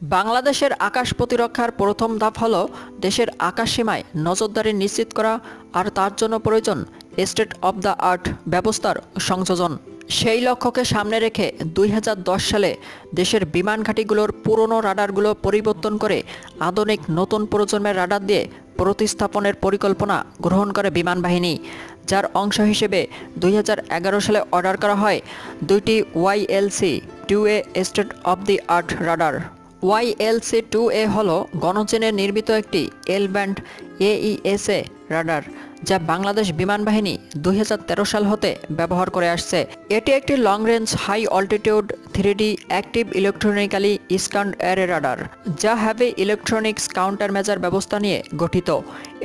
বাংলাদেশের আকাশ প্রতিরক্ষার প্রথম ধাপ হল দেশের আকাশ সীমায় নজরদারি নিশ্চিত করা আর তার জন্য প্রয়োজন স্টেট অব দ্য আর্ট ব্যবস্থার সংযোজন। সেই লক্ষ্যকে সামনে রেখে দুই হাজার দশ সালে দেশের বিমান ঘাঁটিগুলোর পুরনো রাডারগুলো পরিবর্তন করে আধুনিক নতুন প্রজন্মের রাডার দিয়ে প্রতিস্থাপনের পরিকল্পনা গ্রহণ করে বিমান বাহিনী, যার অংশ হিসেবে দুই হাজার এগারো সালে অর্ডার করা হয় দুইটি YLC two A state of the art radar. YLC two A হল গণচীনের নির্মিত একটি এল ব্যান্ড এইএসএ রাডার, যা বাংলাদেশ বিমান বাহিনী দুই হাজার তেরো সাল হতে ব্যবহার করে আসছে। এটি একটি long range high altitude three D, active electronically scanned এয়ারে radar, যা হ্যাভি ইলেকট্রনিক্স কাউন্টার মেজার ব্যবস্থা নিয়ে গঠিত।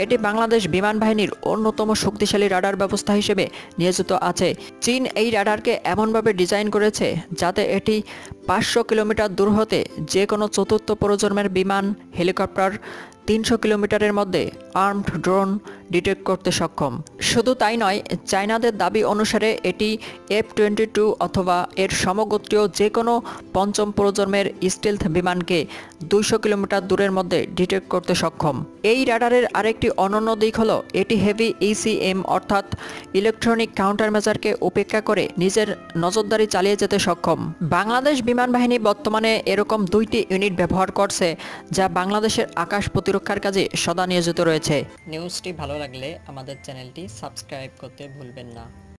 এটি বাংলাদেশ বিমান বাহিনীর অন্যতম শক্তিশালী রাডার ব্যবস্থা হিসেবে নিয়োজিত আছে। চীন এই রাডারকে এমনভাবে ডিজাইন করেছে যাতে এটি পাঁচশো কিলোমিটার দূর হতে যে কোনো চতুর্থ প্রজন্মের বিমান, হেলিকপ্টার, তিনশো কিলোমিটারের মধ্যে আর্মড ড্রোন ডিটেক্ট করতে সক্ষম। শুধু তাই নয়, চায়নাদের দাবি অনুসারে এটি এফ টোয়েন্টি টু অথবা এর সমগোত্রীয় যে কোনো পঞ্চম প্রজন্মের স্টিলথ বিমানকে দুইশো কিলোমিটার দূরের মধ্যে ডিটেক্ট করতে সক্ষম। এই রাডারের আরেকটি অনন্য দিক হলো, এটি হেভি ইসিএম অর্থাৎ ইলেকট্রনিক কাউন্টার মেজারকে উপেক্ষা করে নিজের নজরদারি চালিয়ে যেতে সক্ষম। বাংলাদেশ বিমান বাহিনী বর্তমানে এরকম দুইটি ইউনিট ব্যবহার করছে, যা বাংলাদেশের আকাশ প্রতিরক্ষার কাজে সদা নিয়োজিত রয়েছে। নিউজটি ভালো লাগলে আমাদের চ্যানেলটি সাবস্ক্রাইব করতে ভুলবেন না।